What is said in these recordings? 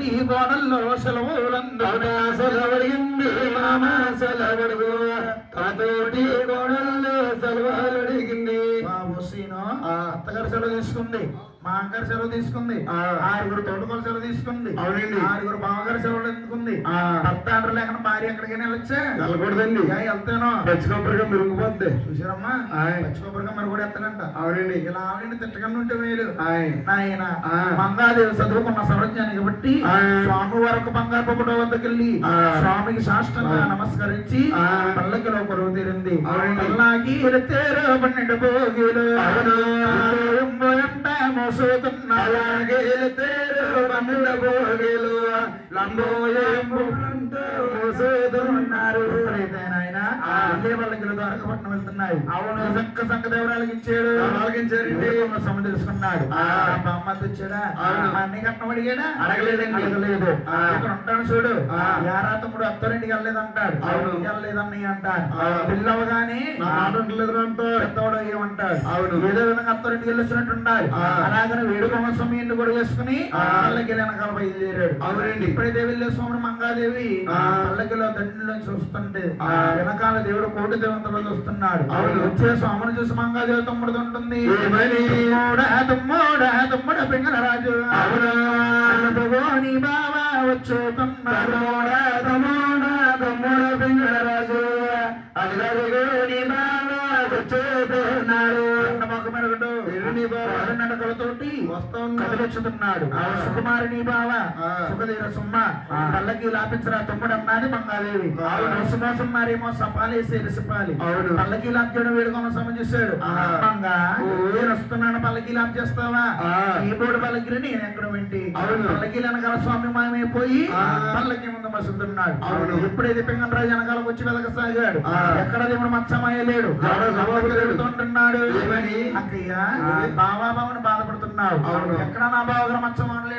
తోటి గోడల్లో సెలవులందు సెలవడిగింది మామ సెలవడుగు తోటి గోడల్లో సెలవులు అడిగింది. వసీను అత్తగారు సెలవు తీసుకుంది. మా సెలవు తీసుకుంది. ఆరుగురు తోటకోలు సెలవు తీసుకుంది అవునండి. ఆరుగురు బావగారు సెలవు ఆ. భర్త ఆర్డర్ లేకుండా భార్య ఎక్కడికైనా వెళ్ళొచ్చా వెళ్ళకూడదండి వెళ్తాను పచ్చికొబ్బరిగా మిరుగుపోద్ది చూసారమ్మా. పచ్చికొబ్బరిగా మరి కూడా ఎత్తనంట అవునండి ఇలా ఆవిడని తిట్టకుండా ఉంటే మేలు ఆయ్. నాయన. మంగాదేవి చదువుకున్న సర్వజ్ఞానికి బట్టి ఆ. స్వామి వరకు బంగారు పొగడ వద్దకెళ్ళి ఆ. స్వామికి సాష్టంగా. నమస్కరించి. పల్లకిలో కొరువు తీరింది. పల్లాకి ఎరుతేరు పన్నెండు భోగిలు అలాగే తేరు బండ భోగిలు ఆ. వెళ్ళే పల్లకిలో ద్వారకపట్నం వెళ్తున్నాయి అవును. సంక సంక దేవరాలకి ఇచ్చాడు ఆలకించారండి. సమ తెలుసుకున్నాడు ఆ. బామ్మది వచ్చాడా అవును. మా అన్నయ్య కట్నం అడిగాడా అడగలేదండి. అడగలేదు. ఇక్కడ ఉంటాను చూడు. యారా తమ్ముడు అత్తరింటికి వెళ్ళలేదంటాడు అవును. వెళ్ళలేదన్నయ్య అంటాడు ఆ. పిల్లవగానే ఉండలేదు అంటారు పెద్దవాడు ఏమంటాడు అవును. ఏదో విధంగా అత్తరింటికి వెళ్ళొచ్చినట్టు ఉండాలి. అలాగనే వేడుకొమ్మ స్వామి ఇంటి కూడా వేసుకుని. పల్లకి వెనకాల బయలుదేరాడు అవునండి. ఇప్పుడైతే వెళ్ళే స్వామి మంగాదేవి ఆ. పల్లకిలో దండిలో చూస్తుంటే ఆ. వెనకాల దేవుడు కోటి దేవతలు చూస్తున్నాడు. వచ్చే స్వామిని చూసి మంగాదేవి తమ్ముడు ఉంటుంది? తమ్ముడా పింగళరాజు అవునా? తమ్ముడా తమ్ముడ పింగళరాజు అదిగదిగో నీ బావ వచ్చేస్తున్నాడు మెరుగుడు ఎరుని బావ. నడకలతోటి వస్తా ఉన్నాడు. కదిలొచ్చుతున్నాడు ఆ. సుకుమారి నీ బావ. సుఖదేవ సుమ్మ. పల్లకి లాపించరా తమ్ముడు అన్నది మంగాదేవి అవును. మోసం మారేమో సపాలేసి ఎరిసిపాలి అవును. పల్లకి లాప్యడం వేడుకోమ సమస్యాడు ఆ. మంగా. నేను వస్తున్నాను పల్లకి లాప్ చేస్తావా. ఈ బోర్డు పల్లకిని నేను ఎక్కడ వింటి అవును. పల్లకి వెనకాల స్వామి మాయమైపోయి. పల్లకి ముందు మసుతున్నాడు అవును. ఎప్పుడైతే పింగళరాజు వెనకాలకు వచ్చి వెలకసాగాడు. ఎక్కడ దేవుడు మచ్చమాయ లేడు జవాబు లేడు. తిరుగుతుంటున్నాడు ఏమని? అక్కయ్య ఆ. బావా బావని బాధపడుతున్నావు. ఎక్కడ నా బావగారు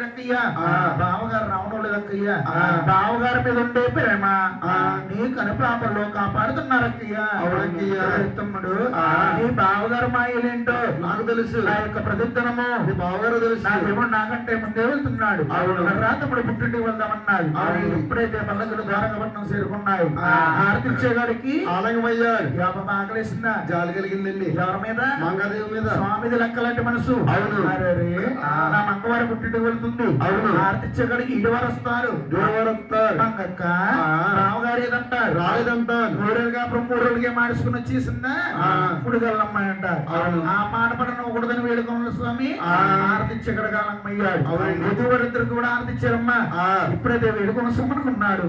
అక్కయ్య ఆ. బావగారు రావడం లేదు అక్కయ్య ఆ. బావగారి మీద ఉండే ప్రేమ కనుపాపల్లో కాపాడుతున్నారు అక్కయ్య. అవునక్కయ్య. తమ్ముడు. నీ బావగారు మాయలేంటో. నాకు తెలుసు. నా యొక్క ప్రతిద్దనము నీ బావగారు తెలుసు. నా దేవుడు నాకంటే ముందే వెళ్తున్నాడు. అవును. రాతప్పుడు పుట్టింటికి వెళ్దామన్నాడు. అవును. ఎప్పుడైతే పల్లకులు ద్వారకపట్నం చేరుకున్నాయి. ఆ. హారతిచ్చేగాడికి ఆలంగమయ్యారు యాప ఆకలేసిందా? జాలి కలిగిందండి. ఎవరి మీద? మంగాదేవి మీద. స్వామిది లెక్కలాంటి మనసు. అవును. నా మంగవారి పుట్టింటికి వెళ్తుంది. అవును. హారతిచ్చేగాడికి ఇటువారు వస్తారు మంగక్క. ఆ. రామగారు ఏదంటారు రాలేదంటారు ఊరేలుగా అప్పుడు మూడు రోజులుగా మాడుచుకుని వచ్చేసిందా అంటారు అవును. ఆ మాట పడిన ఒకటిదని వేడుకోమల స్వామి ఆ. ఆరతిచ్చే కడగాలమ్మయ్యాడు అవునండి. వధువరిద్దరికి కూడా ఆరతిచ్చారమ్మా ఆ. ఇప్పుడైతే వేడుకొన సుమ్మనుకున్నాడు?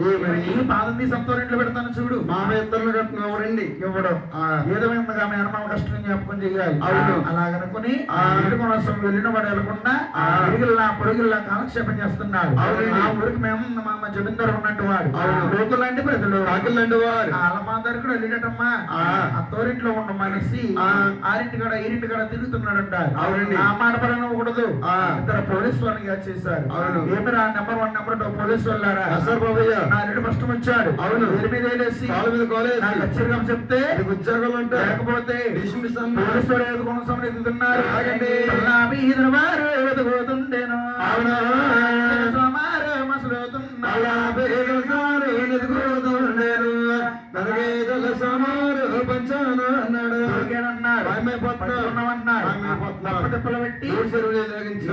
ఈ పాదం తీసి ఇంట్లో పెడతాను చూడు మామ ఇద్దరు కట్టినవరండి ఇవ్వడం ఆ. ఏదో విధంగా మేనమామ కష్టం జ్ఞాపకం చేయాలి అవును. అలాగనుకుని ఆ. వేడుకొన సుమ్మ వెళ్ళిన వాడు వెళ్ళకుండా ఆ. ఇరిగిల్లా పొరుగుల్లా కాలక్షేపం చేస్తున్నాడు. ఆ ఊరికి మేము మా జమీందారు ఉన్నట్టు వాడు అవును. లోకులాంటి ప్రజలు కాకిలండి వారు ఆలమాదారు కూడా వెళ్ళేటమ్మా ఆ. అత్తోరింట్లో ఉన్న మనిషి ఆ. ఆరింటి కాడ ఈరింటి కాడ తిరుగుతున్నాడంట అవునండి. ఆ మాట పడనకూడదు ఆ. ఇద్దరు పోలీసు వాళ్ళని చేశారు అవును. ఏమిరా number one number two police వాళ్ళారా ఎస్ఆర్ బాబయ్య నా రెండు ఫస్ట్ వచ్చాడు అవును. వేరు మీద వేలేసి కాలు మీద కాలేసి నాకు ఖచ్చితంగా చెప్తే ఉద్యోగాలు ఉంటాయి లేకపోతే పోలీసు వాడు ఎదుర్కొన్న సమయం ఎదుగుతున్నారు ఆగండి. నా వీధుల వారు ఎదుగుతుండేను అవునా? పెట్టి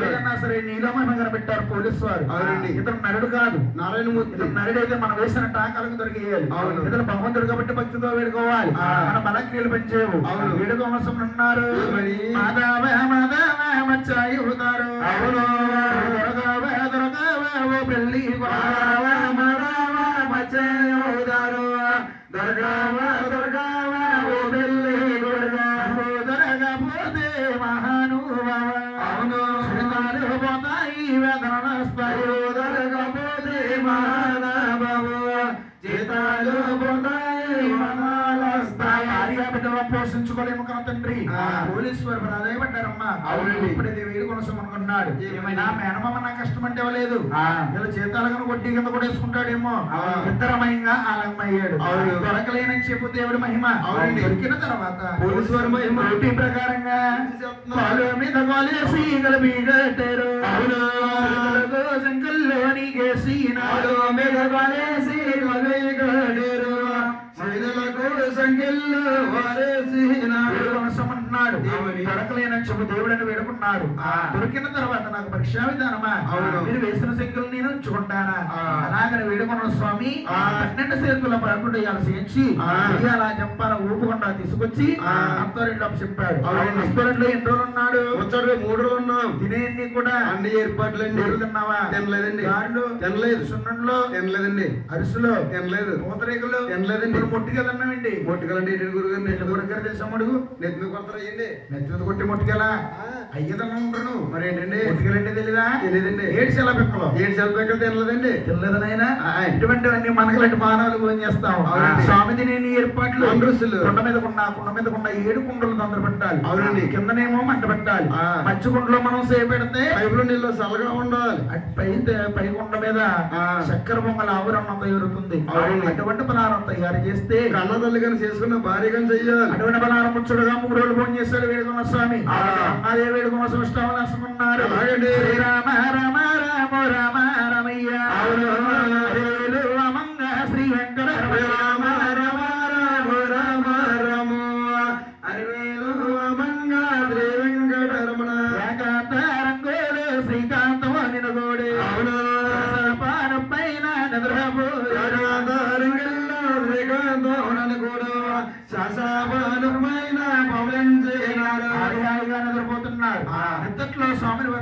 ఏదన్నా సరే నీలో మనం కనిపెట్టారు పోలీసు వారు అవునండి. ఇతను నరుడు కాదు నారాయణమూర్తి. ఇతను నరుడైతే మనం వేసిన టాకాలకు దొరికేయాలి. అవును. ఇతను భగవంతుడు కాబట్టి భక్తితో వేడుకోవాలి. మన బలక్రియలు పెంచేవు. అవును. వేడుకోవలసిన ఉన్నారు. ఉతారు అవును. దొరకవ దొరకవ కదా తండ్రి. పోలీసు వారు ప్రాధాయపడ్డారమ్మా కొనసం అనుకున్నాడు ఏమని? నా మేనమామ నా కష్టం అంటే ఇవ్వలేదు. ఇలా జీతాలు కనుక వడ్డీ కింద కూడా వేసుకుంటాడేమో. ఇద్దరమయంగా ఆలమ్మయ్యాడు అవును. దొరకలేనని చెప్పు దేవుడి మహిమ. దొరికిన తర్వాత పోలీసు వారి మహిమ. ప్రకారంగా మీద కాలేసి మీద వారేసినాడు వేడుకొనసమంటున్నాడు ఏమని? దొరకలేనని చెప్పు దేవుడని వేడుకున్నాడు ఆ. దొరికిన తర్వాత నాకు పరీక్షా విధానమా. మీరు వేసిన సంఖ్యలు నేను ఉంచుకుంటానా. అలాగని వేడుకున్న స్వామి ఆ. పన్నెండు చేతుల పదకొండు వేయాలి చేయించి. ఇయ్యాల జంపాల ఊపుకుండా తీసుకొచ్చి ఆ. అత్తోరింట్లో చెప్పాడు. అవును. రెస్టారెంట్లో ఎన్ని రోజులు ఉన్నాడు? మూడు రోజులు ఉన్నాం. తినేన్ని కూడా? అన్ని ఏర్పాట్లండి. ఎవరు తిన్నావా? తినలేదండి. గారెలు? తినలేదు. సున్నంలో తినలేదండి. అరిసెలు? తినలేదు. పూతరేకులు తినలేదండి. ఇప్పుడు ముట్టిగా తిన్నామండి మొట్టుకలండి ఏడు గురుగారు? నెల్లి గురగారు తెలుసా మడుగు నెత్తి మీద కొడతారు అయ్యండి. నెత్తి కొట్టి ముట్టుకెలా? అయ్యదన్నా మరి ఏంటండి? ముట్టుకెళ్ళంటే తెలీదా? తెలియదండి ఏడు సెల పిక్కలు. ఏడు సెల్పేకలు తినలేదండి. తెలియదు నాయన. ఇటువంటివన్నీ మనకలాంటి మానవులు భోజనం చేస్తాం. స్వామిది నేను ఏర్పాట్లు. వండ్రుసులు. కుండ మీద కుండ కుండ మీద కుండ ఏడు కుండలు తొందర పెట్టాలి. అవునండి. కిందనేమో మంట పెట్టాలి. మధ్య కుండలో మనం సేవ పెడితే పైపులో నీళ్ళు చల్లగా ఉండాలి. పై పై కుండ మీద. చక్కెర పొంగల్ ఆవురన్నం తయారుతుంది. అటువంటి పలారం తయారు చేస్తే కన్న తల్లి కానీ చేసుకున్న కానీ చెయ్యాలి. అటువంటి పలారం ముచ్చుడుగా మూడు రోజులు భోజనం చేశాడు వేడుకున్న స్వామి ఆ. అదే వేడుకున్న సృష్టాలు నష్టమన్నారు అలాగండి. శ్రీరామ రామ రామ రామ రామయ్య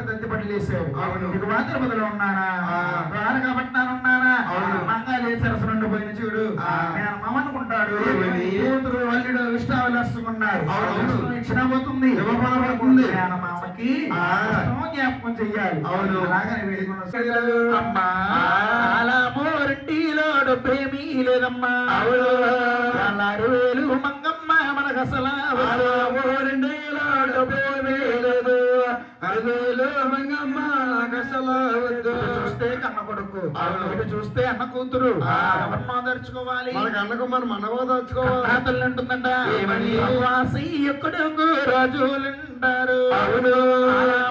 దత్తి పట్టి లేసాడు అవును. ఇక మాతృపదలో ఉన్నానా ఆ. ద్వారకాపట్నాలు ఉన్నానా అవును. మంగాలి సరస్సు నుండి పోయిన చూడు. నేను మమనుకుంటాడు ఏమని? కూతురు వల్లుడు విష్టావలేస్తున్నాడు అవును. ఇచ్చిన పోతుంది ఇవ్వబోతుంది. నేను. కష్టం జ్ఞాపకం చెయ్యాలి అవును. అమ్మా. అలా మూరింటిలోడు ప్రేమి లేదమ్మా అవును. వేలు మంగమ్మ మనకు అసలు చూస్తే కన్న కొడుకు. అవును. చూస్తే అన్న కూతురు. ఎవరిని ఆదర్చుకోవాలి మనకు అన్నకు మన మనవో దాచుకోవాలి. కన్నా తల్లి అంటుందంట. ఏమని? వాసి ఎక్కడుకు రాజులుంటారు. అవును.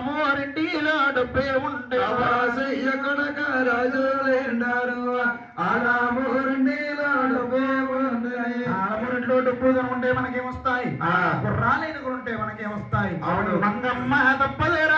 మూరింటిలో డబ్బే ఉంటే ప్రవాసయ్య కొడక రాజులేండారు ఆడామూరుండిలో ఉంటే మనకేమొస్తాయి ఆ. గుర్రాలైన ఉంటే మనకేమొస్తాయి అవును. మంగమ్మ తప్పదురా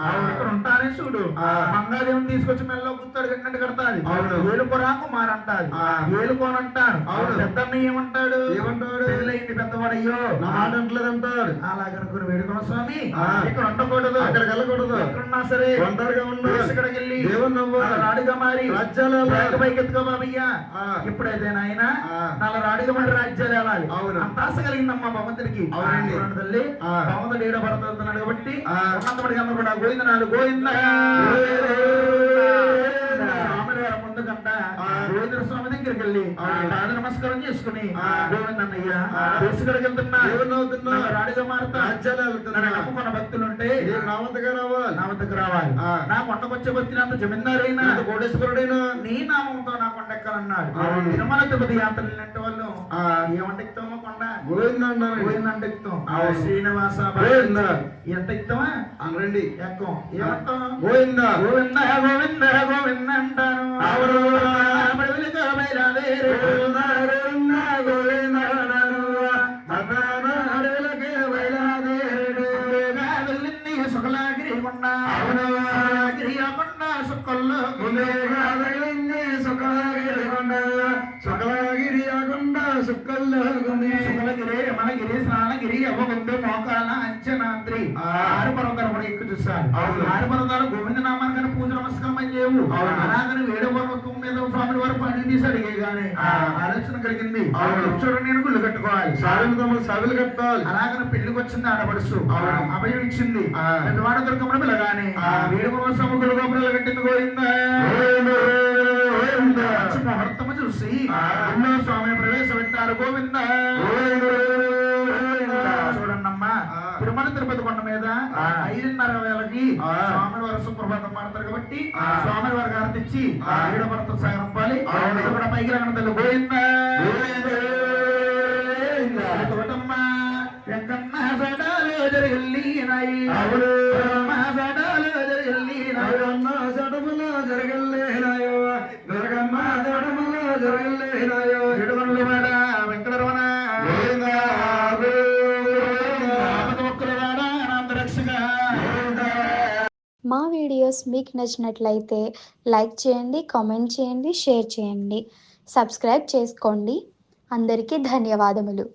ఆ. ఇక్కడ ఉంటానే చూడు ఆ. మంగాదేవిని తీసుకొచ్చి మెల్లో గుత్తాడు కట్టినట్టు కడతాది అవును. ఏలుకోరా కుమారంటాది ఆ. ఏలుకోనంటాడు అవును. పెద్దన్న ఏమంటాడు ఏమంటాడు? పెళ్ళయింది పెద్దవాడయ్యో నా మాట అంటలేదంటాడు అలాగనుకుని వేడుకున్న స్వామి. ఇక్కడ ఉండకూడదు అక్కడికి వెళ్ళకూడదు ఎక్కడున్నా సరే ఒంటరిగా ఉండాలి. ఇక్కడికి వెళ్ళి దేవుని రాడిగా మారి రాజ్యాలు వెళ్ళాలి. పైకి పైకి ఎత్తుకో బాబయ్యా ఆ. ఇప్పుడైతే నాయన ఆ. నల్ల రాడిగా మారి రాజ్యాలు వెళ్ళాలి అవును. అంత ఆశ కలిగిందమ్మా భగవంతుడికి అవునండి. తల్లి. భగవంతుడు ఏడో భరతున్నాడు కాబట్టి ఆ. ఉన్నంతమడికి అందరూ గోవింద గోవింద. గోవింద స్వామి దగ్గరికి వెళ్ళి. పాద నమస్కారం చేసుకుని. గోవిందన్నయ్య. తీసుకుడికి వెళ్తున్నా. నల్ల రాడిగా మారుతా రాజ్యాలు వెళ్తున్నా. నమ్ముకున్న భక్తులుంటే నీకు నామంతగా రావాలి నా వద్దకు రావాలి. నా కొండకొచ్చే భక్తినంత జమీందారైనా కోటేశ్వరుడైనా నీ నామంతో నా కొండ ఎక్కాలన్నాడు అవును. తిరుమల తిరుపతి యాత్రలు వెళ్ళినట్టు వాళ్ళు ఆ. ఏమంటే ఎక్కుతామో కొండ గోవింద అన్నాను గోవిందంటే ఎక్కుతాం. శ్రీనివాస గోవింద. ఎంత ఎక్కుతామా అనరండి ఎక్కం ఏమంటాం గోవింద గోవింద గోవింద గోవింద అంటాను అవును. మనగిరి స్నానగిరి అవ్వగుండు మోకాల అంచనాద్రి. ఆరు పర్వతాలు కూడా ఎక్కువ అవును. ఆరు పర్వతాలు గోవింద నామానికి పూజ నమస్కారం చేయవు. అలాగని వేడ పర్వతం మీద స్వామి వారు గాని ఆ. ఆలోచన కలిగింది అవును. చూడు నేను గుళ్ళు కట్టుకోవాలి తమ్ముడు సవిలు కట్టాలి అలాగని పెళ్ళికి వచ్చింది ఆడపడుసు అవును. అభయం ఇచ్చింది. పెద్దవాడ దుర్గమ్మను పిలగానే ఆ. వేడు పర్వతం గుళ్ళు గోపురాలు కట్టింది గోవిందా మంచి ముహూర్తము చూసి. ఎన్నో స్వామి ప్రవేశపెట్టారు గోవింద. చూడండమ్మా. తిరుమల తిరుపతి కొండ మీద. ఐదున్నర వేలకి. స్వామి వారు సుప్రభాతం మాడతారు కాబట్టి. స్వామి వారికి ఆరతిచ్చి ఆ. ఏడో భర్త సాగరంపాలి. కూడా పైకి రగన తల్లి గోవిందా వెంకన్న సడాలు జరగల్లి నాయి అవును. వెంకన్న సడాలు జరగల్లి నాయి నాయన్న సడముల జరగలేనాయో దుర్గమ్మ సడముల జరగలేనాయో ఏడుగొండల వాడ వెంకటరమణ గోవిందా, గోవిందా, ఆపద ఒక్కల వాడ అనాథరక్షక గోవిందా. మా వీడియోస్ మీకు నచ్చినట్లయితే లైక్ చేయండి కామెంట్ చేయండి షేర్ చేయండి. సబ్స్క్రైబ్ చేసుకోండి. అందరికీ ధన్యవాదములు.